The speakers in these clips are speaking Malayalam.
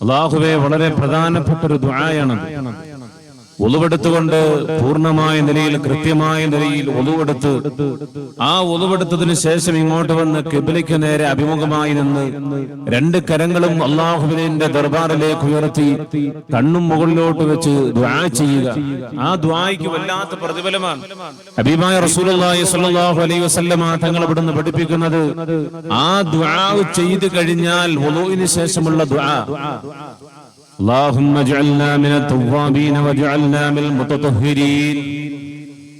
അള്ളാഹുവെ വളരെ പ്രധാനപ്പെട്ട ഒരു ദ്വായാണ് ഒളിവെടുത്തുകൊണ്ട് പൂർണമായ നിലയിൽ കൃത്യമായ നിലയിൽ ഒളിവെടുത്ത് ആ ഒളിവെടുത്തതിനു ശേഷം ഇങ്ങോട്ട് വന്ന് കിബിലയ്ക്ക് നേരെ അഭിമുഖമായി നിന്ന് രണ്ട് കരങ്ങളും അള്ളാഹുബിനെ ദർബാറിലേക്ക് ഉയർത്തി കണ്ണും മുകളിലോട്ട് വെച്ച് ദ്വാ ചെയ്യുക. ആ ദ്വായ്ക്ക് വല്ലാത്ത പ്രതിഫലമാണ്. ഹബീബായ റസൂലുള്ളാഹി സ്വല്ലല്ലാഹു അലൈഹി വസല്ലമ തങ്ങൾ ഇവിടുന്ന് പഠിപ്പിക്കുന്നത് ആ ദ്വാ ചെയ്തു കഴിഞ്ഞാൽ ഒലുവിന് ശേഷമുള്ള ദ്വാ اللهم اجعلنا من التوابين واجعلنا من المتطهرين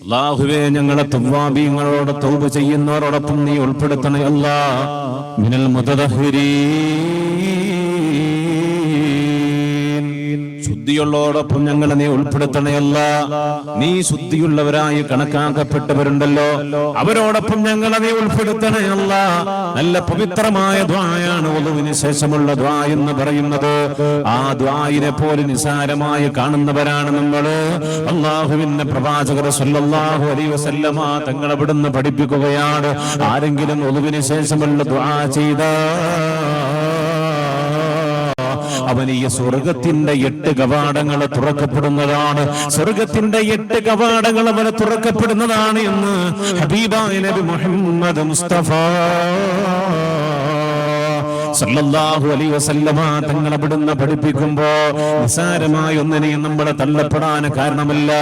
അള്ളാഹുവേ ഞങ്ങളെ തവ്വാബീങ്ങളോട് തൗബ ചെയ്യുന്നവരോടൊപ്പം നീ ഉൾപ്പെടുത്തണേ അല്ലാ മിനൽ മുതദഹിരീൻ ശുദ്ധിയുള്ളവരോടൊപ്പം ഞങ്ങളെ നീ ഉൾപ്പെടുത്തണയല്ല. നീ ശുദ്ധിയുള്ളവരായി കണക്കാക്കപ്പെട്ടവരുണ്ടല്ലോ. അവരോടൊപ്പം ഞങ്ങളെ നീ ഉൾപ്പെടുത്തണയല്ല. നല്ല പവിത്രമായ ദ്വായാണ് ഒതുവിന് ശേഷമുള്ള ദ്വാ എന്ന് പറയുന്നത്. ആ ദ്വായിനെ പോലെ നിസാരമായി കാണുന്നവരാണ് നമ്മൾ അള്ളാഹുവിന്റെ പ്രവാചകർ സല്ലല്ലാഹു അലൈഹി വസല്ലമ തങ്ങൾ അവിടുന്ന് പഠിപ്പിക്കുകയാണ്. ആരെങ്കിലും ഒതുവിന് ശേഷമുള്ള ദ്വാ ചെയ്ത അവന് ഈ സ്വർഗത്തിന്റെ എട്ട് കവാടങ്ങൾ തുറക്കപ്പെടുന്നതാണ്. സ്വർഗത്തിന്റെ എട്ട് കവാടങ്ങൾ അവന് തുറക്കപ്പെടുന്നതാണ് എന്ന് ഹബീബായ നബി മുഹമ്മദ് മുസ്തഫ സല്ലല്ലാഹു അലൈഹി വസല്ലമ തങ്ങൾ അവിടുന്ന് പഠിപ്പിക്കുമ്പോ നിസാരമായി ഒന്നിനെയും നമ്മൾ തള്ളപ്പെടാൻ കാരണമല്ല.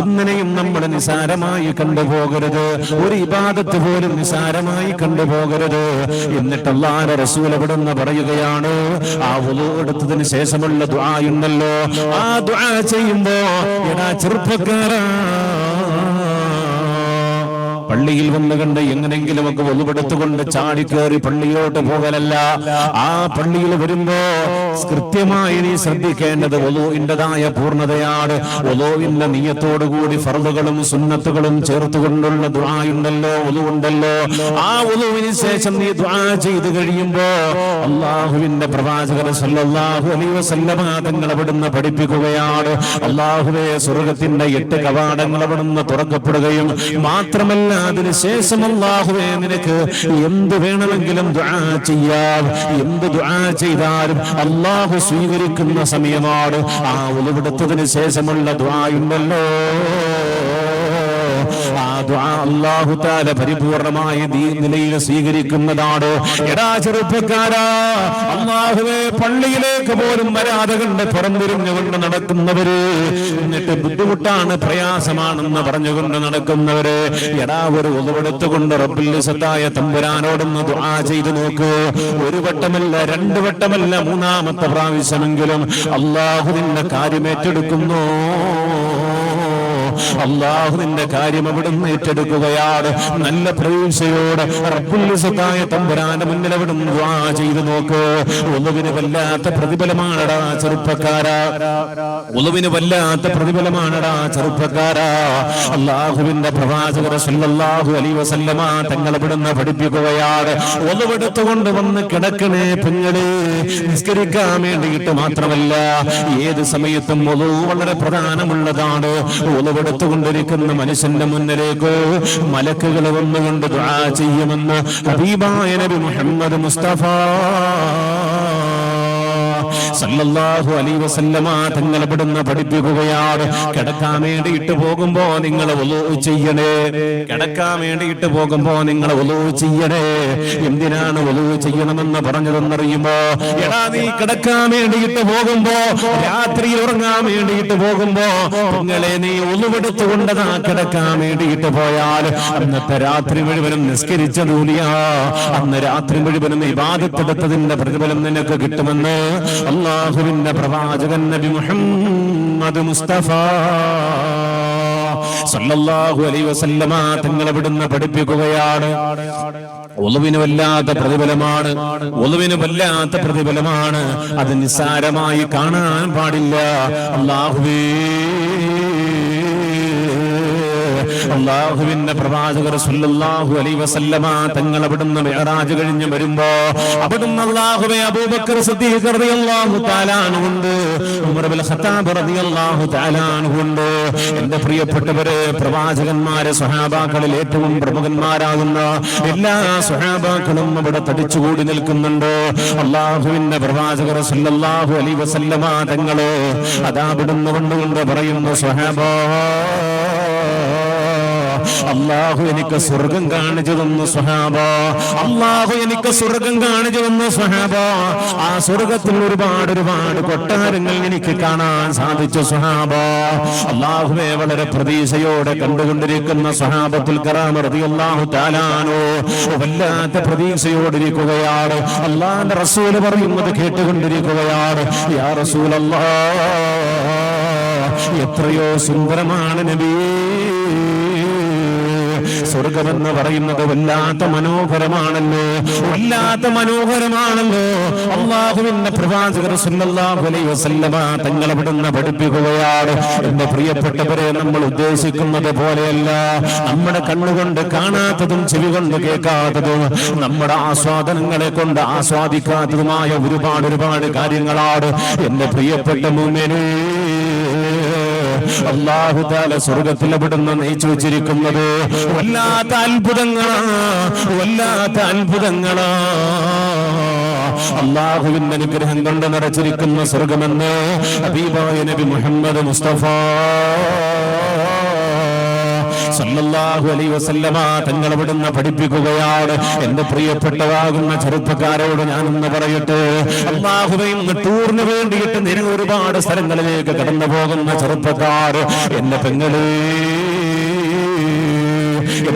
ഒന്നിനെയും നമ്മൾ നിസാരമായി കണ്ടുപോകരുത്. ഒരു ഇബാദത്ത് പോലും നിസാരമായി കണ്ടുപോകരുത്. എന്നിട്ട് അള്ളാഹുവിന്റെ റസൂൽ അവിടുന്ന് പറയുകയാണ് ആ വുളു എടുത്തതിന് ശേഷമുള്ള ദുആ ഉണ്ടല്ലോ. ആ ദുആ ചെയ്യുമ്പോ എടാ ചെറുപ്പക്കാരാ പള്ളിയിൽ വന്നു കണ്ട് എങ്ങനെങ്കിലും ഒക്കെ ചാടി ചാടിക്കേറി പള്ളിയിലോട്ട് പോകലല്ല. ആ പള്ളിയിൽ വരുമ്പോ കൃത്യമായി നീ ശ്രദ്ധിക്കേണ്ടത് ഒലോവിന്റെതായ പൂർണതയാണ്. ഒലോവിന്റെ നീയത്തോടുകൂടി ഫർദുകളും സുന്നത്തുകളും ചേർത്തുകൊണ്ടുള്ള ദുആയുണ്ടല്ലോ ഒലുവുണ്ടല്ലോ. ആ ഒലുവിന് ശേഷം നീ ദ്വാ ചെയ്ത് കഴിയുമ്പോ അള്ളാഹുവിന്റെ പ്രവാചകർ സല്ലല്ലാഹു അലൈഹി വസല്ലമ അവിടുന്ന് പഠിപ്പിക്കുകയാണ്. അള്ളാഹുവെ സ്വർഗത്തിന്റെ എട്ട് കവാടങ്ങൾ അവിടുന്ന് തുറക്കപ്പെടുകയും മാത്രമല്ല അതിന് അള്ളാഹുവേ നിനക്ക് എന്ത് വേണമെങ്കിലും ദുആ ചെയ്യാം. എന്ത് ദുആ ചെയ്താലും അള്ളാഹു സ്വീകരിക്കുന്ന സമയമാണ്. ആ ഉളവെടുത്തതിന് ശേഷമുള്ള ദുആ ഉണ്ടല്ലോ അല്ലാഹു തആല പരിപൂർണമായ നിലയിൽ സ്വീകരിക്കുന്നതാണ്. എടാ ചെറുപ്പക്കാരാ അള്ളാഹുവെ പള്ളിയിലേക്ക് പോലും വരാതെ കണ്ട് പുറംതിരിഞ്ഞുകൊണ്ട് നടക്കുന്നവര് എന്നിട്ട് ബുദ്ധിമുട്ടാണ് പ്രയാസമാണെന്ന് പറഞ്ഞുകൊണ്ട് നടക്കുന്നവര് എടാ ഒരു ഉതവെടുത്തുകൊണ്ട് റബ്ബിൽ സത്തായ തമ്പുരാനോടൊന്ന് ദുആ ചെയ്തു നോക്ക്. ഒരു വട്ടമല്ല രണ്ട് വട്ടമല്ല മൂന്നാമത്തെ പ്രാവശ്യമെങ്കിലും അള്ളാഹുവിന്റെ കാര്യം ഏറ്റെടുക്കുന്നു അള്ളാഹു നിന്റെ കാര്യം അവിടുന്ന് ഏറ്റെടുക്കുകയാണ്. നല്ല പ്രതീക്ഷയോടെ റബ്ബുല്ലിസത്തായ തമ്പുരാന്റെ മുന്നിൽ അവിടുന്ന് ദുആ ചെയ്തു നോക്ക്. ഒന്നുവിന് വല്ലാത്ത പ്രതിഫലമാണടാ ചെറുപ്പക്കാരാ. ഒന്നുവിന് വല്ലാത്ത പ്രതിഫലമാണടാ ചെറുപ്പക്കാരാ. അള്ളാഹുവിന്റെ പ്രവാചകർ സല്ലല്ലാഹു അലൈഹി വസല്ലമ തങ്ങൾ അവിടുന്ന് പഠിപ്പിക്കുകയാണ്. ഒന്നുവെടുത്തുകൊണ്ട് വന്ന് കിടക്കണേ പെങ്ങളെ. നിസ്കരിക്കാൻ വേണ്ടിയിട്ട് മാത്രമല്ല ഏത് സമയത്തും ഒതു വളരെ പ്രധാനമുള്ളതാണ്. ഒളിവെടുത്തുകൊണ്ടിരിക്കുന്ന മനുഷ്യന്റെ മുന്നിലേക്ക് മലക്കുകൾ വന്നുകൊണ്ട് ദുആ ചെയ്യുമെന്ന് ഹബീബായ നബി മുഹമ്മദ് മുസ്തഫ സല്ലല്ലാഹു അലൈഹി വസല്ലമ തങ്ങൾ ഇവിടുന്ന് പഠിപ്പിക്കുകയാണ്. കിടക്കാൻ വേണ്ടിയിട്ട് പോകുമ്പോ നിങ്ങൾ ഒലു ചെയ്യണേ. കിടക്കാൻ വേണ്ടിയിട്ട് പോകുമ്പോ നിങ്ങൾ ഒലു ചെയ്യണേ. എന്തിനാണ് ഒലു ചെയ്യണമെന്ന് പറഞ്ഞതെന്നറിയുമ്പോ എടാ നീ കിടക്കാൻ വേണ്ടിയിട്ട് പോകുമ്പോ രാത്രി ഉറങ്ങാൻ വേണ്ടിയിട്ട് പോകുമ്പോ നിങ്ങളെ നീ ഒലുവെടുത്തുകൊണ്ടതാ കിടക്കാൻ വേണ്ടിയിട്ട് പോയാൽ അന്നത്തെ രാത്രി മുഴുവനും നിസ്കരിച്ച ദൂലിയ അന്ന് രാത്രി മുഴുവനും ഇബാദത്തെടുത്തതിന്റെ പ്രതിഫലം നിനക്ക് കിട്ടുമെന്ന് അള്ളാഹുവിന്റെ പ്രവാചകൻ നബി മുഹമ്മദ് മുസ്തഫ. സല്ലല്ലാഹു അലൈഹി വസല്ലമ തങ്ങൾ വിടുന്ന പഠിപ്പിക്കുകയാണ്. ഒളിവിന് വല്ലാത്ത പ്രതിഫലമാണ്. ഒളിവിന് വല്ലാത്ത പ്രതിഫലമാണ്. അത് നിസ്സാരമായി കാണാൻ പാടില്ല. അള്ളാഹുവേ. അള്ളാഹുവിന്റെ പ്രവാചകർ സല്ലല്ലാഹു അലൈഹി വസല്ലമ തങ്ങൾ അവിടുന്ന് മിഅ്റാജ് കഴിഞ്ഞ് വരുമ്പോ അവിടുന്ന് അള്ളാഹുവെ അബൂബക്കർ സിദ്ദീഖ് റളിയല്ലാഹു തആല അൻഹുണ്ട് ഉമർ ഇബ്നുൽ ഖത്താബ് റളിയല്ലാഹു തആല അൻഹുണ്ട്. എന്റെ പ്രിയപ്പെട്ടവരെ പ്രവാചകന്മാരെ സ്വഹാബാക്കളിൽ ഏറ്റവും പ്രമുഖന്മാരാകുന്ന എല്ലാ സ്വഹാബാക്കളും അവിടെ തടിച്ചുകൂടി നിൽക്കുന്നുണ്ട്. അള്ളാഹുവിന്റെ പ്രവാചകർ സല്ലല്ലാഹു അലൈഹി വസല്ലമ തങ്ങൾ അതാ അവിടുന്ന് കൊണ്ടുകൊണ്ട് പറയുന്നു സ്വഹാബാ അള്ളാഹു എനിക്ക് സ്വർഗം കാണിച്ചു തന്നു സ്വഹാബ. അള്ളാഹു എനിക്ക് സ്വർഗം കാണിച്ചു തന്നു സ്വഹാബ. ആ സ്വർഗത്തിൽ ഒരുപാട് ഒരുപാട് കൊട്ടാരങ്ങൾ എനിക്ക് കാണാൻ സാധിച്ചു സ്വഹാബ. അള്ളാഹുവെ വളരെ പ്രതീക്ഷയോടെ കണ്ടുകൊണ്ടിരിക്കുന്ന സ്വഹാബത്തുൽ അള്ളാഹു താലാനോ വല്ലാത്ത പ്രതീക്ഷയോടിരിക്കുകയാണ് അള്ളാന്റെ റസൂൽ പറയുന്നത് കേട്ടുകൊണ്ടിരിക്കുകയാണ്. യാ റസൂലല്ലാ എത്രയോ സുന്ദരമാണ് നബിയേ സ്വർഗമെന്ന് പറയുന്നത് വല്ലാത്ത മനോഹരമാണല്ലോ. വല്ലാത്ത മനോഹരമാണല്ലോ. അള്ളാഹുവിന്റെ പ്രവാചകർ തങ്ങൾ അവിടുന്ന് പഠിപ്പിക്കുകയാണ്. എന്റെ പ്രിയപ്പെട്ടവരെ നമ്മൾ ഉദ്ദേശിക്കുന്നത് പോലെയല്ല. നമ്മുടെ കണ്ണുകൊണ്ട് കാണാത്തതും ചെവി കൊണ്ട് കേൾക്കാത്തതും നമ്മുടെ ആസ്വാദനങ്ങളെ കൊണ്ട് ആസ്വാദിക്കാത്തതുമായ ഒരുപാട് ഒരുപാട് കാര്യങ്ങളാണ്. എന്റെ പ്രിയപ്പെട്ട മുമ്പിനേ അള്ളാഹു താല സ്വർഗത്തിൽ അവിടുന്ന് നയിച്ചു വെച്ചിരിക്കുന്നത്? വല്ലാത്ത അത്ഭുതങ്ങളാ വല്ലാത്ത അത്ഭുതങ്ങളാ. അള്ളാഹുവിന്റെ അനുഗ്രഹം കൊണ്ട് നിറച്ചിരിക്കുന്ന സ്വർഗമെന്ന് അബീബായ നബി മുഹമ്മദ് മുസ്തഫ. സല്ലല്ലാഹു അലൈഹി വസല്ലമ തങ്ങൾ ഇവിടുന്ന് പഠിപ്പിക്കുകയാണ്. എന്റെ പ്രിയപ്പെട്ടതാകുന്ന ചെറുപ്പക്കാരോട് ഞാനൊന്ന് പറയട്ടെ. അള്ളാഹുവയും ടൂറിന് വേണ്ടിയിട്ട് നിരവധി ഒരുപാട് സ്ഥലങ്ങളിലേക്ക് കടന്നു പോകുന്ന ചെറുപ്പക്കാർ. എന്റെ പെങ്ങളേ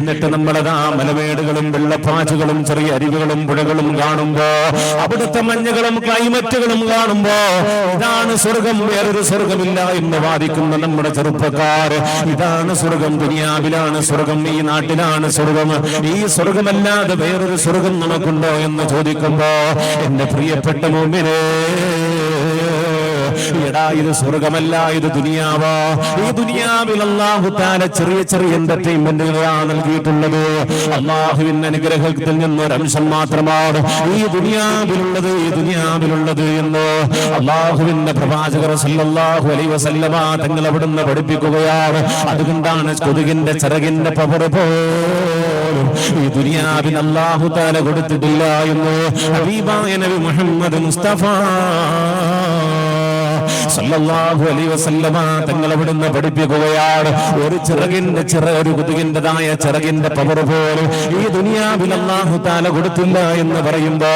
എന്നിട്ട് ആ മലമേടുകളും വെള്ളപ്പാച്ചുകളും ചെറിയ അരുവികളും പുഴകളും കാണുമ്പോ അവിടുത്തെ മഞ്ഞകളും ക്ലൈമറ്റുകളും കാണുമ്പോ ഇതാണ് സ്വർഗം വേറൊരു സ്വർഗമില്ല എന്ന് വാദിക്കുന്ന നമ്മുടെ ചെറുപ്പക്കാർ. ഇതാണ് സ്വർഗം ദുനിയാവിലാണ് സ്വർഗം ഈ നാട്ടിലാണ് സ്വർഗം. ഈ സ്വർഗമല്ലാതെ വേറൊരു സ്വർഗം നമുക്കുണ്ടോ എന്ന് ചോദിക്കുമ്പോ എന്റെ പ്രിയപ്പെട്ട മുമ്പിനെ എടാ ഇത് സ്വർഗമല്ല ഇത് ദുനിയാവാ. ഈ ദുനിയാവിൽ അള്ളാഹു താല ചെറിയ ചെറിയ എന്റർടൈൻമെന്റുകളാണ് നൽകിയിട്ടുള്ളത്. അള്ളാഹുവിന്റെ അനുഗ്രഹത്തിൽ നിന്നൊരംശം മാത്രമാണ് ഈ ദുനിയാവിലുള്ളത് ഈ ദുനിയാവിലുള്ളത് എന്ന് അള്ളാഹുവിന്റെ പ്രവാചകർ സല്ലല്ലാഹു അലൈഹി വസല്ലമ തങ്ങൾ അവിടുന്ന് പഠിപ്പിക്കുകയാണ്. അതുകൊണ്ടാണ് കൊതുകിന്റെ ചിറകിന്റെ പവർ പോലും ഈ ദുനിയാവിന് അള്ളാഹു താല കൊടുത്തിട്ടില്ല എന്ന് ഹബീബായ നബി മുഹമ്മദ് മുസ്തഫ സല്ലല്ലാഹു അലൈഹി വസല്ലമ തങ്ങൾ അവിടുന്ന് പഠിപ്പിക്കുകയാണ്. ഒരു ചിറകിന്റെ ചിറ ഒരു കുതുകിന്റെതായ ചിറകിന്റെ പവർ പോലും ഈ ദുനിയാവിൽ അല്ലാഹു താല കൊടുത്തില്ല എന്ന് പറയുമ്പോ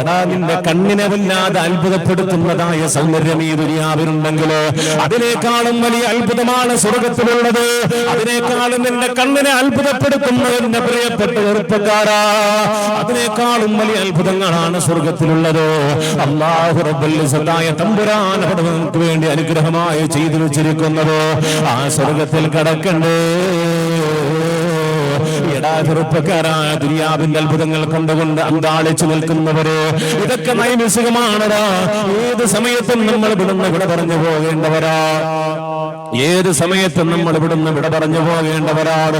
എടാ നിന്റെ കണ്ണിനെ വല്ലാതെ അത്ഭുതപ്പെടുത്തുന്നതായ സൗന്ദര്യം ഈ ദുനിയാവിലുണ്ടെങ്കിൽ അതിനേക്കാളും വലിയ അത്ഭുതമാണ് സ്വർഗത്തിലുള്ളത്. അതിനേക്കാളും നിന്റെ കണ്ണിനെ അത്ഭുതപ്പെടുത്തുന്ന എന്റെ പ്രിയപ്പെട്ട ചെറുപ്പക്കാരാ. അതിനേക്കാളും വലിയ അത്ഭുതങ്ങളാണ് സ്വർഗത്തിലുള്ളത്. അള്ളാഹു റബ്ബുൽ സദായ തമ്പുരാൻ അവിടെ നമുക്ക് വേണ്ടി അനുഗ്രഹമായി ചെയ്തു വെച്ചിരിക്കുന്നത് ആ സ്വർഗത്തിൽ കടക്കണ്ടേ. ചെറുപ്പക്കാരായ ദുര്യാവിന്റെ അത്ഭുതങ്ങൾ കണ്ടുകൊണ്ട് അന്താളിച്ചു നിൽക്കുന്നവര് ഇതൊക്കെ നൈമിഷികമാണടാ. ഏത് സമയത്തും നമ്മൾ വിടുന്ന വിട പറഞ്ഞു പോകേണ്ടവരാ. ഏത് സമയത്തും നമ്മൾ വിടുന്ന വിട പറഞ്ഞു പോകേണ്ടവരാണ്.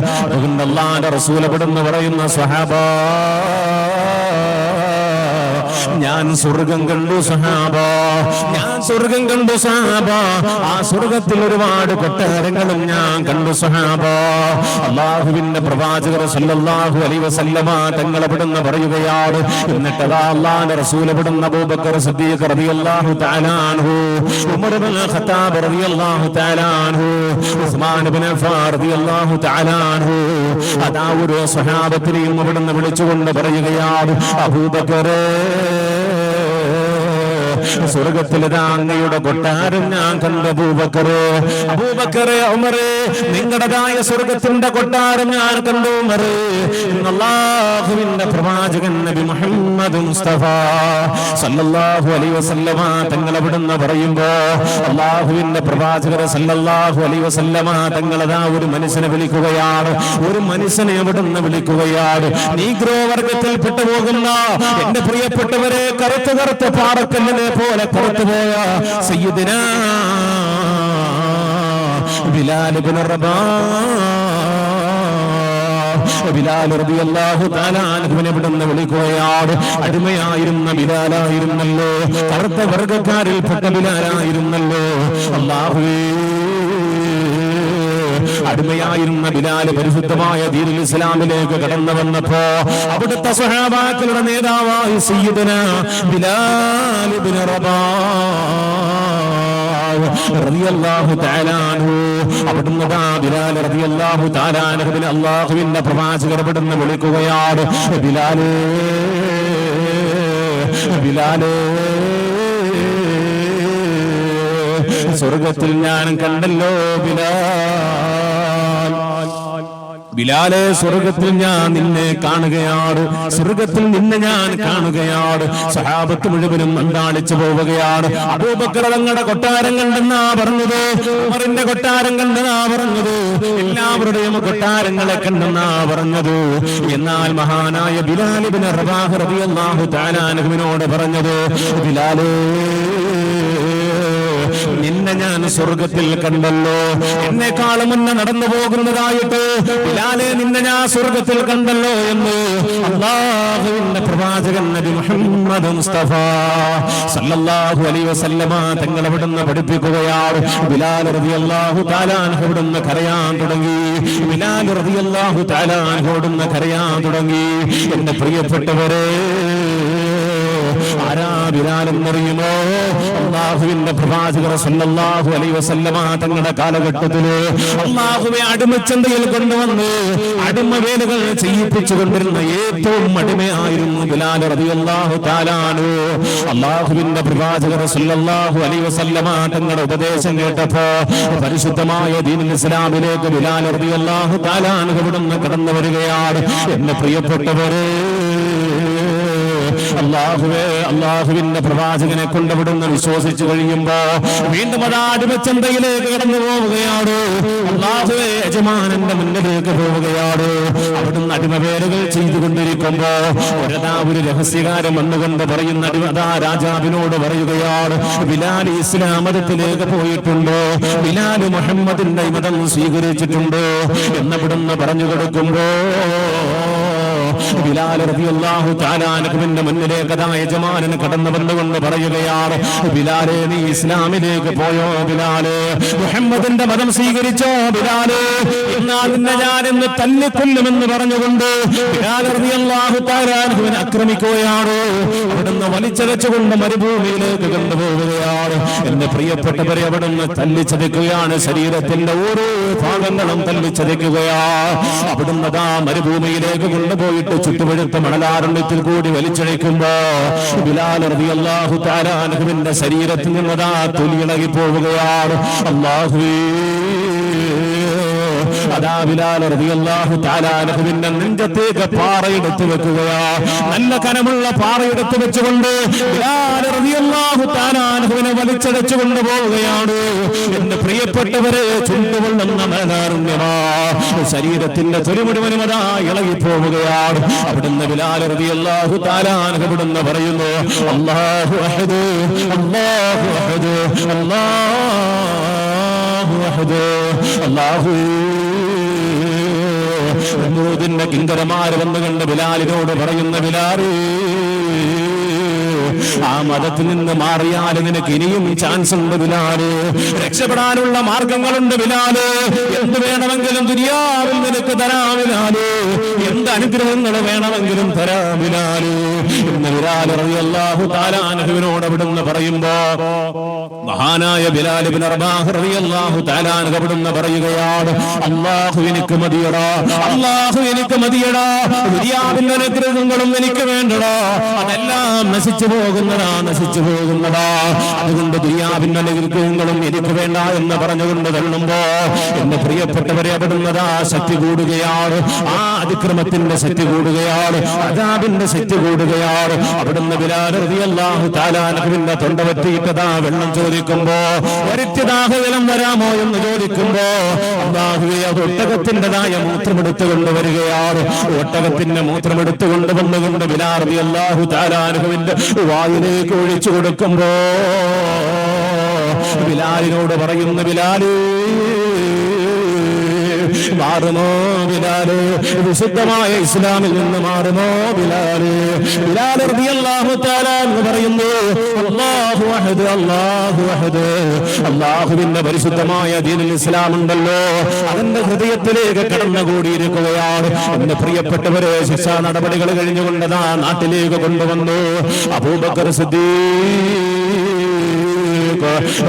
അള്ളാന്റെ റസൂൽ ഇവിടുന്ന് പറയുന്ന സഹാബ ഞാൻ സ്വർഗം കണ്ടു സഹാബ. ഞാൻ സ്വർഗം കണ്ടു സഹാബ. ആ സ്വർഗത്തിൽ ഒരുപാട് കൊട്ടാരങ്ങളും ഞാൻ കണ്ടു സഹാബ. അള്ളാഹുവിന്റെ പ്രവാചകർ സല്ലല്ലാഹു അലൈഹി വസല്ലമ തങ്ങൾ അവിടുന്ന് പറയുകയാണ്. എന്നിട്ട് അതാ അള്ളാഹിന്റെ റസൂൽ അവിടുന്ന് അബൂബക്കർ സിദ്ദീഖ് റളിയല്ലാഹു തആല അൻഹു. ഉമർ ഇബ്നു ഖത്താബ് റളിയല്ലാഹു തആല അൻഹു. ഉസ്മാൻ ഇബ്നു അഫ്ഫാൻ റളിയല്ലാഹു തആല അൻഹു. അതാ ഒരു സ്വഹാബത്തിനെയും അവിടുന്ന് വിളിച്ചുകൊണ്ട് പറയുകയാണ് അബൂബക്കറേ Senhor. സ്വർഗത്തിലിതാ അങ്ങയുടെ കൊട്ടാരം ഞാൻ കണ്ട അബൂബക്കറ്. അബൂബക്കറെ ഉമറ് നിങ്ങളുടേതായ സ്വർഗത്തിന്റെ കൊട്ടാരം ഞാൻ കണ്ടു ഉമറ്. അള്ളാഹുവിന്റെ പ്രവാചകൻ നബി മുഹമ്മദ് മുസ്തഫ സല്ലല്ലാഹു അലൈഹി വസല്ലമ തങ്ങൾ അവിടുന്ന് പറയുമ്പോ അള്ളാഹുവിന്റെ പ്രവാചകരെ സല്ലല്ലാഹു അലൈഹി വസല്ലമ തങ്ങളതാ ഒരു മനുഷ്യനെ വിളിക്കുകയാണ് ഒരു മനുഷ്യനെ അവിടുന്ന് വിളിക്കുകയാണ്? നീഗ്രോ വർഗത്തിൽ പെട്ടുപോകുന്ന എന്റെ പ്രിയപ്പെട്ടവരെ കറുത്ത കറുത്ത പാറക്കല്ലിനെ പോലെ പോയ സയ്യിദിന ബിലാൽ ബിൻ അൻഹുവിനെ ഇവിടുന്ന് വിളിക്കുകയാണ്. അടിമയായിരുന്ന ബിലാലായിരുന്നല്ലോ. കറുത്ത വർഗക്കാരിൽപ്പെട്ട ബിലാലായിരുന്നല്ലോ. അല്ലാഹുവേ. അടിമയായിരുന്ന ബിലാൽ പരിശുദ്ധമായ ദീനുൽ ഇസ്ലാമിലേക്ക് കടന്നു വന്നപ്പോ അവിടുത്തെ സഹാബാക്കളുടെ നേതാവായി സയ്യിദന ബിലാൽ ഇബ്നു അൻഹുവിനെ അല്ലാഹുവിന്റെ പ്രവാചകർ ഇവിടുന്ന് വിളിക്കുകയാണ് ബിലാലേ ബിലാലേ. സ്വർഗത്തിൽ ഞാൻ കണ്ടല്ലോ ബിലാൽ. ബിലാലെ സ്വർഗത്തിൽ ഞാൻ നിന്നെ കാണുകയാണ്. സ്വർഗത്തിൽ നിന്നെ ഞാൻ കാണുകയാണ്. സഹാബത്ത് മുഴുവനും അന്താളിച്ചു പോവുകയാണ്. അബൂബക്കർ തങ്ങളുടെ കൊട്ടാരം കണ്ടെന്നാ പറഞ്ഞത്? ഉമറിന്റെ കൊട്ടാരം കണ്ടെന്നാ പറഞ്ഞത്? എല്ലാവരുടെയും കൊട്ടാരങ്ങളെ കണ്ടെന്നാ പറഞ്ഞത്? എന്നാൽ മഹാനായ ബിലാലിബിന് റബാഹ് റബിയല്ലാഹു താലാനുവിനോട് പറഞ്ഞത് ബിലാലേ നിന്നെ ഞാൻ സ്വർഗത്തിൽ കണ്ടല്ലോ. എന്നെക്കാൾ മുന്നേ നടന്നു പോകുന്നതായിട്ട് ബിലാലെ നിന്നെ ഞാൻ സ്വർഗത്തിൽ കണ്ടല്ലോ എന്ന് അള്ളാഹുവിന്റെ പ്രവാചകൻ നബി മുഹമ്മദ് മുസ്തഫ സല്ലല്ലാഹു അലൈഹി വസല്ലമ തങ്ങൾ അവിടുന്ന് പഠിപ്പിക്കുകയാണ് ബിലാൽ റളിയല്ലാഹു തആല അവിടുന്ന് കരയാൻ തുടങ്ങി. ബിലാൽ റളിയല്ലാഹു തആല അവിടുന്ന് കരയാൻ തുടങ്ങി. എന്റെ പ്രിയപ്പെട്ടവരെ ബിലാലെന്നറിയുമോ അള്ളാഹുവിന്റെ പ്രവാചകർ സല്ലല്ലാഹു അലൈഹി വസല്ലമ തങ്ങളുടെ കാലഘട്ടത്തിൽ അള്ളാഹുവെ അടിമച്ചന്തയിൽ കൊണ്ടുവന്ന് അടിമ വേലുകൾ ചെയ്യിപ്പിച്ചു കൊണ്ടിരുന്ന ഏറ്റവും അടിമയായിരുന്നു ബിലാൽ റളിയല്ലാഹു താലാനു അള്ളാഹുവിന്റെ പ്രവാചകർ സല്ലല്ലാഹു അലൈഹി വസല്ലമ തങ്ങളുടെ ഉപദേശം കേട്ടപ്പോ പരിശുദ്ധമായ ദീൻ ഇസ്ലാമിലേക്ക് ബിലാൽ റളിയല്ലാഹു താലാനു ഇവിടുന്ന് കടന്നു വരികയാണ്. എന്റെ പ്രിയപ്പെട്ടവരെ അള്ളാഹുവേ അള്ളാഹുവിന്റെ പ്രവാചകനെ കൊണ്ടുവിടുന്ന വിശ്വസിച്ചു കഴിയുമ്പോ വീണ്ടും അത് അടിമച്ചന്തയിലേക്ക് കടന്നു പോവുകയാണ് അള്ളാഹുവേ യജമാനന്റെ മുന്നിലേക്ക് പോവുകയാണ് അവിടുന്ന് അടിമപേരുകൾ ചെയ്തുകൊണ്ടിരിക്കുമ്പോ ഒരതാ ഒരു രഹസ്യകാരം വന്നുകൊണ്ട് പറയുന്ന അടിമതാ രാജാവിനോട് പറയുകയാണ് ബിലാൽ ഇസ്ലാം മതത്തിലേക്ക് പോയിട്ടുണ്ടോ? ബിലാൽ മുഹമ്മദിന്റെ മതം സ്വീകരിച്ചിട്ടുണ്ടോ? എന്നവിടുന്ന് പറഞ്ഞു കൊടുക്കുമ്പോ മുന്നിലേക്ക് യജമാനൻ കടന്നു വന്നുകൊണ്ട് പറയുകയാണ് ബിലാലെ നീ ഇസ്ലാമിലേക്ക് പോയോ ബിലാലെ? മുഹമ്മദിന്റെ മതം സ്വീകരിച്ചോ ബിലാലെ? എന്നാൽ നിന്നെ ഞാൻ ഇന്ന് തല്ലിക്കൊല്ലുമെന്ന് പറഞ്ഞുകൊണ്ട് ആക്രമിക്കുകയാണ്. അവിടുന്ന് വലിച്ചതച്ചുകൊണ്ട് മരുഭൂമിയിലേക്ക് കൊണ്ടുപോവുകയാണ്. എന്റെ പ്രിയപ്പെട്ടവരെ അവിടുന്ന് തല്ലിച്ചതയ്ക്കുകയാണ്. ശരീരത്തിന്റെ ഓരോ ഭാഗങ്ങളും തല്ലിച്ചതയ്ക്കുകയാ അവിടുന്ന് ആ മരുഭൂമിയിലേക്ക് കൊണ്ടുപോയിട്ട് ചുറ്റുപഴുത്ത മണലാരണ്യത്തിൽ കൂടി വലിച്ചഴിക്കുമ്പോ ബിലാൽ താരാനുവിന്റെ ശരീരത്തിൽ നിന്നതാ തുലിയിളകി പോവുകയാണ് അല്ലാഹുവേ. അതാ ബിലാൽ റളിയല്ലാഹു തആല അൻഹുവിന്റെ നെഞ്ചത്തേക്ക് പാറയെടുത്ത് വെക്കുകയാ. നല്ല കനമുള്ള പാറയെടുത്ത് വെച്ചുകൊണ്ട് അൻഹുവിനെ വലിച്ചടച്ചു കൊണ്ടുപോവുകയാണ്. എന്റെ പ്രിയപ്പെട്ടവരെ ചുണ്ടുകൊള്ളുന്ന മലനാരുണ്യമാ ശരീരത്തിന്റെ അതാ ഇളകി പോവുകയാണ് അവിടുന്ന് തആല അൻഹു അവിടുന്ന് പറയുന്നു അല്ലാഹു അഹദ് അല്ലാഹു അഹദ് അല്ലാഹു അഹദ് അല്ലാഹു നമൂദിന്റെ കിങ്കരമാര് വന്നു കണ്ട് ബിലാലിനോട് പറയുന്ന ബിലാലേ. ആ മതത്തിൽ നിന്ന് മാറിയാൽ നിനക്ക് ഇനിയും ചാൻസ് ഉണ്ട് ബിലാൽ. രക്ഷപ്പെടാനുള്ള മാർഗങ്ങളുണ്ട് ബിലാൽ. എന്ത് വേണമെങ്കിലും ദുര്യാവിൽ നിനക്ക് തരാമിലാൽ എന്ത് അനുഗ്രഹങ്ങൾ വേണമെങ്കിലും തരാമിലാൽ എന്ന് ബിലാൽ റളിയല്ലാഹു തആല അവിടുന്ന് പറയുമ്പോ മഹാനായ ബിലാൽ ഇബ്നു റബാഹ് റളിയല്ലാഹു അവിടുന്ന് പറയുകയാണ് അല്ലാഹു എനിക്ക് മതിയടാ അല്ലാഹു എനിക്ക് മതിയടാ. ദുര്യാവിന്റെ അനുഗ്രഹങ്ങളും എനിക്ക് വേണ്ടടാ. അതെല്ലാം നശിച്ചു പോകുന്നതാ നശിച്ചു പോകുന്നതാ. അതുകൊണ്ട് ദുര്യാവിന്റെ അനുഗ്രഹങ്ങളും എനിക്ക് വേണ്ട എന്ന് പറഞ്ഞുകൊണ്ട് തള്ളുമ്പോ എന്റെ പ്രിയപ്പെട്ടവരെ അവിടുന്നതാ ശക്തി കൂടുകയാണ്. ആ അതിക്രമത്തിന്റെ ശക്തി കൂടുകയാണ്. അതാബിന്റെ ശക്തി കൂടുകയാണ്. അവിടുന്ന് തആല അൻഹുവിന്റെ തൊണ്ട പറ്റിയിട്ടതാ വെള്ളം ചോദിക്കുമ്പോ ഒരിത്യദാഹജലം വരാമോ? എന്ന് ചോദിക്കുമ്പോ അള്ളാഹുവെ അത് ഒട്ടകത്തിന്റെതായ മൂത്രമെടുത്തു കൊണ്ടുവരികയാണ് ഒട്ടകത്തിന്റെ മൂത്രമെടുത്തു കൊണ്ടുവന്നുകൊണ്ട് ബിലാൽ റളിയല്ലാഹു തആല വായിലേക്ക് ഒഴിച്ചു കൊടുക്കുമ്പോ ബിലാലിനോട് പറയുന്ന ബിലാലേ മാറുമോ ബിലാൽ? വിശുദ്ധമായ ഇസ്ലാമിൽ നിന്ന് മാറുമോ ബിലാൽ? ബിലാൽ റളിയല്ലാഹു തആല എന്ന് പറയുന്നു അല്ലാഹു അഹദ് അല്ലാഹു അഹദ്. അല്ലാഹുവിന്റെ പരിശുദ്ധമായ ദീനുൽ ഇസ്ലാം ഉണ്ടല്ലോ. അതിന്റെ ഹൃദയത്തിലേക്ക് കടന്നുകൂടിയിരിക്കുകയാണ്. എന്റെ പ്രിയപ്പെട്ടവരെ ശിക്ഷാ നടപടികൾ കഴിഞ്ഞുകൊണ്ടതാ നാട്ടിലേക്ക് കൊണ്ടുവന്നു. അബൂബക്കർ സിദ്ദീഖ്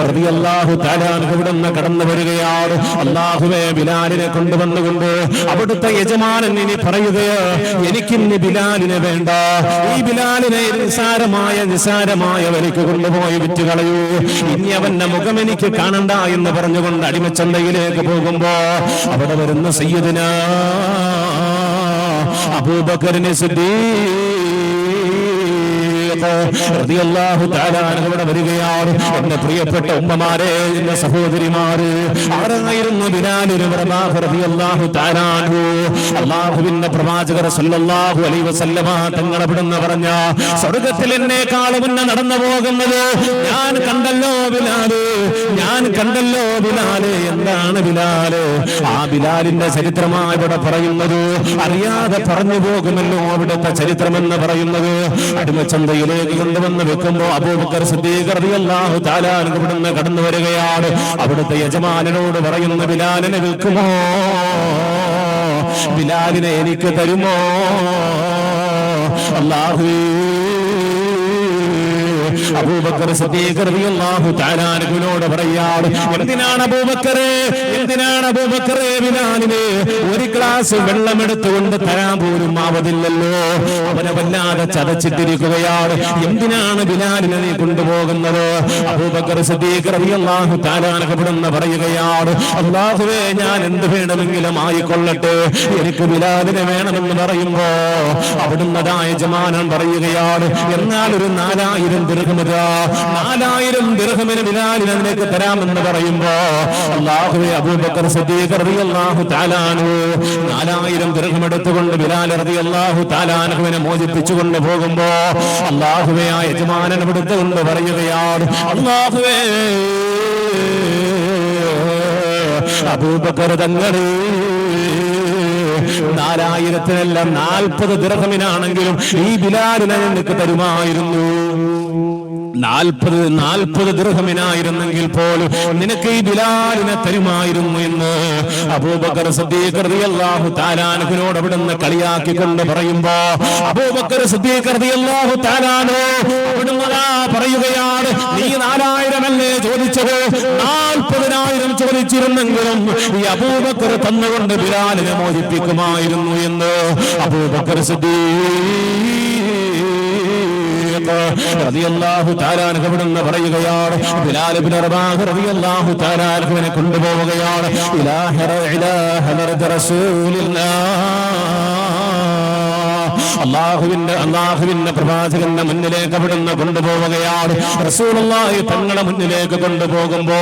റളിയല്ലാഹു തആല അൻഹു കടന്നു വരികയാണ്. അള്ളാഹുവെ ബിലാലിനെ കൊണ്ടുവന്നുകൊണ്ട് അവിടുത്തെ യജമാനൻ ഇനി പറയുകയോ എനിക്കിന്ന് ബിലാലിനെ വേണ്ട. ഈ ബിലാലിനെ നിസാരമായ നിസാരമായ വിലക്ക് കൊണ്ടുപോയി വിറ്റ് കളയൂ. ഇനി അവന്റെ മുഖം എനിക്ക് കാണണ്ട എന്ന് പറഞ്ഞുകൊണ്ട് അടിമച്ചന്തയിലേക്ക് പോകുമ്പോ അവിടെ വരുന്ന സയ്യദിന അബൂബക്കറിനെ സിദ്ദീഖ് ഇവിടെ വരികയാണ്. എന്റെ പ്രിയപ്പെട്ട ഉമ്മമാരെ എന്റെ സഹോദരിമാര് ആരായിരുന്നു റളിയല്ലാഹു തആല അൻഹു? അല്ലാഹുവിന്റെ പ്രവാചകർ സല്ലല്ലാഹു അലൈഹി വസല്ലമ തങ്ങൾ അവിടുന്ന് പറഞ്ഞ സ്വർഗത്തിൽ എന്നേക്കാൾ മുന്നേ നടന്നു പോകുന്നത് ഞാൻ കണ്ടല്ലോ ബിലാൽ ഞാൻ കണ്ടല്ലോ ബിലാൽ. എന്താണ് ബിലാൽ? ആ ബിലാലിന്റെ ചരിത്രമാണ് ഇവിടെ പറയുന്നത് അറിയാതെ പറഞ്ഞു പോകുമല്ലോ അവിടുത്തെ ചരിത്രമെന്ന് പറയുന്നത്. അടിമച്ചന്തയിലേക്ക് കൊണ്ടുവന്ന് വെക്കുമ്പോ അബൂബക്കർ തആല അൻഹു ഇവിടുന്ന് കടന്നു വരികയാണ്. അവിടുത്തെ യജമാനനോട് പറയുന്ന ബിലാലിനെ വിൽക്കുമോ? ബിലാലിനെ എനിക്ക് തരുമോ? അല്ലാഹു അബൂബക്കർ സിദ്ദീഖ് റളിയല്ലാഹു തആല അൻഹുവിനോട് പറയാണ് എന്തിനാണ് അബൂബക്കറെ? എന്തിനാണ് അബൂബക്കറെ ബിലാലിനെ? ഒരു ഗ്ലാസ് വെള്ളം എടുത്തുകൊണ്ട് തരാൻ പോലും ആവതില്ലല്ലോ. അവനെ വല്ലാതെ ചതച്ചിട്ടിരിക്കുകയാണ്. എന്തിനാണ് ബിലാലിനെ നീ കൊണ്ടുപോകുന്നത്? അബൂബക്കർ സിദ്ദീഖ് റളിയല്ലാഹു തആല അൻഹുവിടുന്ന് പറയുകയാണ് അല്ലാഹുവേ ഞാൻ എന്ത് വേണമെങ്കിലും ആയിക്കൊള്ളട്ടെ. എനിക്ക് ബിലാലിനെ വേണമെന്ന് പറയുമ്പോ അവിടുന്നതായ ജമാനൻ പറയുകയാണ് എന്നാൽ ഒരു നാലായിരം ദീർഘമിത നാലായിരം ദൃഹമിന് ബിലാലിന് നിനക്ക് തരാമെന്ന് പറയുമ്പോ അള്ളാഹുവെ അബൂബക്കർ സിദ്ദീഖ് റളിയല്ലാഹു തആലാനു നാലായിരം ദൃഹം എടുത്തുകൊണ്ട് ബിലാൽ റളിയല്ലാഹു താലാനുവിനെ മോചിപ്പിച്ചുകൊണ്ട് പോകുമ്പോ അള്ളാഹുവെ ആ യജമാനൻ എടുത്തുകൊണ്ട് കൊണ്ട് പറയുകയാണ് അള്ളാഹുവേ അബൂബക്കർ തങ്ങളേ നാലായിരത്തിനെല്ലാം നാൽപ്പത് ദിർഹമിനാണെങ്കിലും ഈ ബിലാലിനെ നിനക്ക് തരുമായിരുന്നു. നാൽപ്പത് നാൽപ്പത് ദൃഹമിനായിരുന്നെങ്കിൽ പോലും നിനക്ക് ഈ ബിലാലിനെ തരുമായിരുന്നു എന്ന് അബൂബക്കർ സിദ്ദീഖ് റളിയല്ലാഹു തആലാനുവിനോട് അവിടുന്ന് കളിയാക്കിക്കൊണ്ട് പറയുമ്പോ അബൂബക്കർ സിദ്ദീഖ് റളിയല്ലാഹു തആലാനു അവിടുന്ന് പറയുകയാണ് നീ നാലായിരമല്ലേ ചോദിച്ചത്. നാൽപ്പതിനായിരം ചോദിച്ചിരുന്നെങ്കിലും ഈ അബൂബക്കർ തന്നുകൊണ്ട് ബിലാലിനെ മോചിപ്പിക്കുമായിരുന്നു എന്ന് അബൂബക്കർ സിദ്ദീഖ് റളിയല്ലാഹു തആല അൻഹു പറയുകയാണ് ബിലാൽ ഇബ്നു റബാഹ് റളിയല്ലാഹു തആല അൻഹുവിനെ കൊണ്ടുപോവുകയാണ് ഇലാഹ ഇലാഹ റസൂലില്ലാഹ് അള്ളാഹുവിന്റെ അള്ളാഹുവിന്റെ പ്രവാചകന്റെ മുന്നിലേക്ക് അവിടുന്ന് കൊണ്ടുപോവുകയാണ്. റസൂലുള്ളാഹി തങ്ങളുടെ മുന്നിലേക്ക് കൊണ്ടുപോകുമ്പോ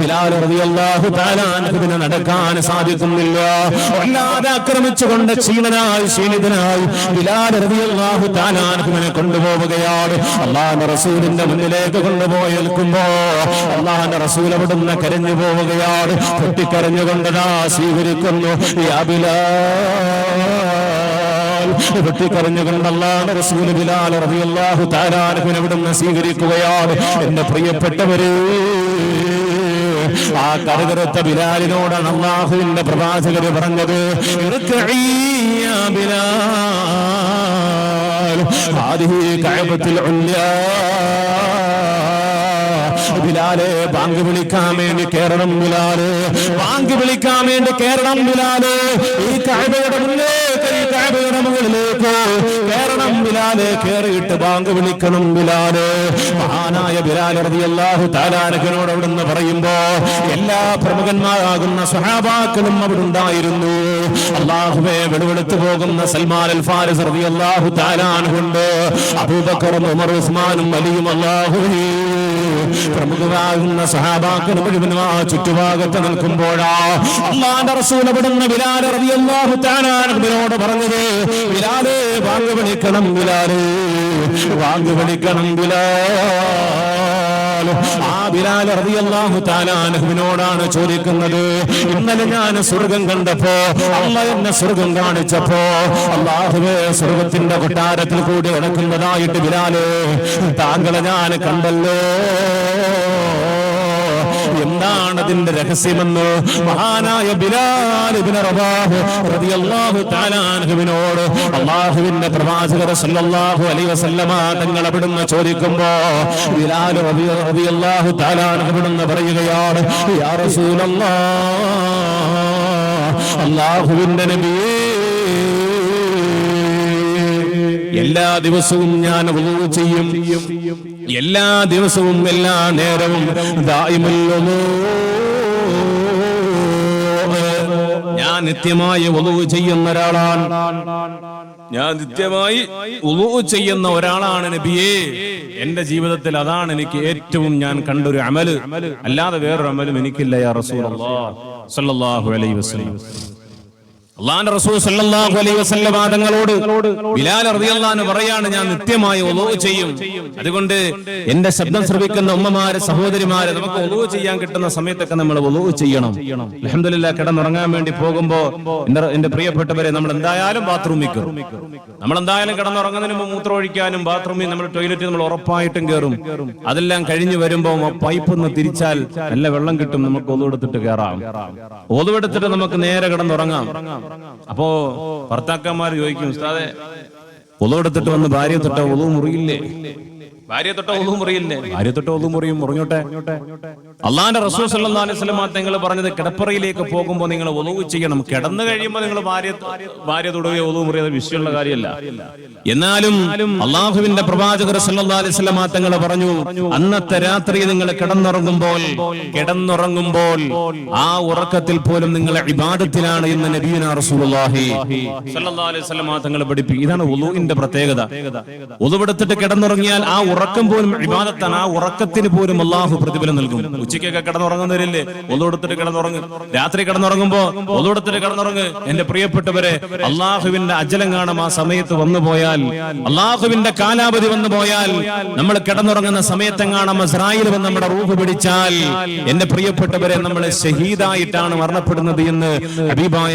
ബിലാൽ റളിയല്ലാഹു തആല അൻഹുവിനെ നടക്കാൻ സാധിക്കുന്നില്ല. വല്ലാതെ ആക്രമിച്ചുകൊണ്ട് ക്ഷീണനായി ക്ഷീണിതനായി ബിലാൽ റളിയല്ലാഹു തആല അൻഹുവിനെ കൊണ്ടുപോവുകയാണ്. അള്ളാഹുവിന്റെ റസൂലിന്റെ മുന്നിലേക്ക് കൊണ്ടുപോയി നിൽക്കുമ്പോ അള്ളാഹുവിന്റെ റസൂൽ അവിടുന്ന് കരഞ്ഞു പോവുകയാണ്. പൊട്ടിക്കരഞ്ഞുകൊണ്ടതാ സ്വീകരിക്കുന്നു. യാ അള്ളാഹുവിന്റെ റസൂൽ ബിലാൽ സ്വീകരിക്കുകയാണ്. എന്റെ പ്രിയപ്പെട്ടവരെ ആ കറുകറുത്ത ബിലാലിനോടാണ് അള്ളാഹുവിന്റെ പ്രവാചകര് പറഞ്ഞത്. ബിലാൽ ആദ്യ കഴപത്തിൽ ഉല്യാ. ബിലാലെ ബാങ്ക് വിളിക്കാൻ വേണ്ടി കേറണം ബിലാൽ ബാങ്ക് വിളിക്കാൻ വേണ്ടി കേറണം ബിലാൽ ഈ കഅബയുടെ മുന്നിലേക്ക് ഈ കായയുടെ മുകളിലേക്ക് കേറണം ബിലാൽ കേറിയിട്ട് ബാങ്ക് വിളിക്കണം ബിലാൽ മഹാനായ ബിലാൽ റളിയല്ലാഹു താലാനകനോട് അവിടുന്ന് പറയുമ്പോ എല്ലാ പ്രമുഖന്മാരാകുന്ന സ്വഹാബാക്കളും അവിടെ ഉണ്ടായിരുന്നു അള്ളാഹുവെ വെളിവെടുത്തു പോകുന്ന സൽമാൻ അൽ ഫാരിസ് റളിയല്ലാഹു തആലാനുണ്ട് അബൂബക്കറും ഉമർ ഉസ്മാനും അലിയും അല്ലാഹുവേ. പ്രമുഖരാകുന്ന സഹാബാക്കൾ മുഴുവനും ആ ചുറ്റുഭാഗത്ത് നിൽക്കുമ്പോഴാ അള്ളാന്റെ റസൂൽ അവിടുന്ന് ബിലാൽ റളിയല്ലാഹു തആല അൻഹുവിനോട് പറഞ്ഞത് ബിലാലേ വാങ്ങു വിളിക്കണം ബിലാലേ വാങ്ങു വിളിക്കണം ബിലാൽ. ആ ബിലാൽ റളിയല്ലാഹു താലാനഹുവിനോടാണ് ചോദിക്കുന്നത്. ഇന്നലെ ഞാൻ സ്വർഗം കണ്ടപ്പോ അല്ല എന്നെ സ്വർഗം കാണിച്ചപ്പോ അള്ളാഹുവേ സ്വർഗത്തിന്റെ കൊട്ടാരത്തിൽ കൂടി നടക്കുന്നതായിട്ട് ബിലാൽ താങ്കളെ ഞാൻ കണ്ടല്ലോ. എന്താണ് അതിന്റെ രഹസ്യമെന്ന് മഹാനായ ബിലാൽ അള്ളാഹുവിന്റെ പ്രവാചകർ സല്ലല്ലാഹു അലൈഹി വസല്ലമ തങ്ങൾ അവിടുന്ന് ചോദിക്കുമ്പോ ബിലാൽ താലാൻ അവിടുന്ന് പറയുകയാണ് യാ റസൂലല്ലാഹ് അല്ലാഹുവിന്റെ നബിയേ എല്ലാ ദിവസവും ഞാൻ ചെയ്യും. എല്ലാ ദിവസവും എല്ലാ നേരവും ദായിമുൽ വുളൂ. ഞാൻ നിത്യമായി ഒതുവ് ചെയ്യുന്ന ഒരാളാണ്. ഞാൻ നിത്യമായി ഉതുവ് ചെയ്യുന്ന ഒരാളാണ് നബിയേ. എന്റെ ജീവിതത്തിൽ അതാണ് എനിക്ക് ഏറ്റവും ഞാൻ കണ്ടൊരു അമൽ. അല്ലാതെ വേറൊരു അമലും എനിക്കില്ല യാ റസൂലല്ലാഹ് സല്ലല്ലാഹു അലൈഹി വസല്ലം. അള്ളാന്റെ റസൂൽ സല്ലല്ലാഹു അലൈഹി വസല്ലം ബിലാൽ റളിയല്ലാഹു പറയാണ് ഞാൻ നിത്യമായി ഒലവ് ചെയ്യും. അതുകൊണ്ട് എന്റെ ശബ്ദം ശ്രവിക്കുന്ന ഉമ്മമാര് സഹോദരിമാരെ നമുക്ക് ഒലവ് ചെയ്യാൻ കിട്ടുന്ന സമയത്തൊക്കെ നമ്മൾ ഒലവ് ചെയ്യണം. അൽഹംദുലില്ലാ കിടന്നുറങ്ങാൻ വേണ്ടി പോകുമ്പോ എന്റെ പ്രിയപ്പെട്ടവരെ നമ്മൾ എന്തായാലും ബാത്റൂമിൽ കയറും നമ്മൾ എന്തായാലും കിടന്നുറങ്ങുന്നതിന് മുമ്പ് മൂത്രം ഒഴിക്കാനും ബാത്റൂമിൽ നമ്മൾ ടോയ്ലറ്റിൽ നമ്മൾ ഉറപ്പായിട്ടും കയറും അതെല്ലാം കഴിഞ്ഞു വരുമ്പോ പൈപ്പ് ഒന്ന് തിരിച്ചാൽ നല്ല വെള്ളം കിട്ടും നമുക്ക് ഒതുവെടുത്തിട്ട് കയറാം ഒതുവെടുത്തിട്ട് നമുക്ക് നേരെ കിടന്നുറങ്ങാം. അപ്പോ ഭർത്താക്കന്മാർ ചോദിക്കും ഉസ്താദെ ഒതുവെടുത്തിട്ട് വന്ന് ഭാര്യ തൊട്ട ഒതു മുറിയില്ലേ? ഭാര്യ തൊട്ട ഒതു മുറിയില്ലേ? ഭാര്യ തൊട്ട ഒതു മുറിയും മുറിഞ്ഞോട്ടെ. അള്ളാന്റെ റസൂൽ സല്ലല്ലാഹു അലൈഹി വസല്ലം നിങ്ങൾ പറഞ്ഞത് കിടപ്പറയിലേക്ക് പോകുമ്പോൾ നിങ്ങൾ ഒലവ് ചെയ്യണം. കിടന്നു കഴിയുമ്പോൾ നിങ്ങൾ ഭാര്യ ഭാര്യ തൊടുകയോ ഒലവ് മുറിയത് വിഷയമുള്ള കാര്യമല്ല. എന്നാലും അള്ളാഹുവിന്റെ പ്രവാചകർ സല്ലല്ലാഹു അലൈഹി വസല്ലം തങ്ങൾ പറഞ്ഞു അന്നത്തെ രാത്രി നിങ്ങൾ കിടന്നുറങ്ങുമ്പോൾ കിടന്നുറങ്ങുമ്പോൾ ആ ഉറക്കത്തിൽ പോലും നിങ്ങൾ ഇബാദത്തിലാണ് എന്ന് നബിയുന റസൂലുള്ളാഹി സല്ലല്ലാഹു അലൈഹി വസല്ലം തങ്ങൾ പഠിപ്പിക്കും. ഇതാണ് ഉളുവിന്റെ പ്രത്യേകത. ഉളുവെടുത്തിട്ട് കിടന്നുറങ്ങിയാൽ ആ ഉറക്കം പോലും വിവാദത്താണ് ആ ഉറക്കത്തിന് പോലും അള്ളാഹു പ്രതിഫലം നൽകും. ഉച്ചയ്ക്കൊക്കെ കിടന്നുറങ്ങുന്നവരില്ലേ? ഒന്നുകൊടുത്തിട്ട് കിടന്നുറങ്ങും. രാത്രി കിടന്നുറങ്ങുമ്പോ ഒന്നുകൊടുത്തിട്ട് കിടന്നുറങ്ങ്. എന്റെ പ്രിയപ്പെട്ടവരെ അള്ളാഹുവിന്റെ അജലം കാണാം ആ സമയത്ത് വന്നു പോയാൽ. അള്ളാഹുവിന്റെ കാലാവധി വന്നു പോയാൽ. നമ്മൾ കിടന്നുറങ്ങുന്ന സമയത്തെങ്ങാണം ഇസ്രായേൽ വന്ന് നമ്മുടെ റൂഹ് പിടിച്ചാൽ. എന്റെ പ്രിയപ്പെട്ടവരെ നമ്മൾ ഷഹീദായിട്ടാണ് മരണപ്പെടുന്നത് എന്ന് ഹബീബായ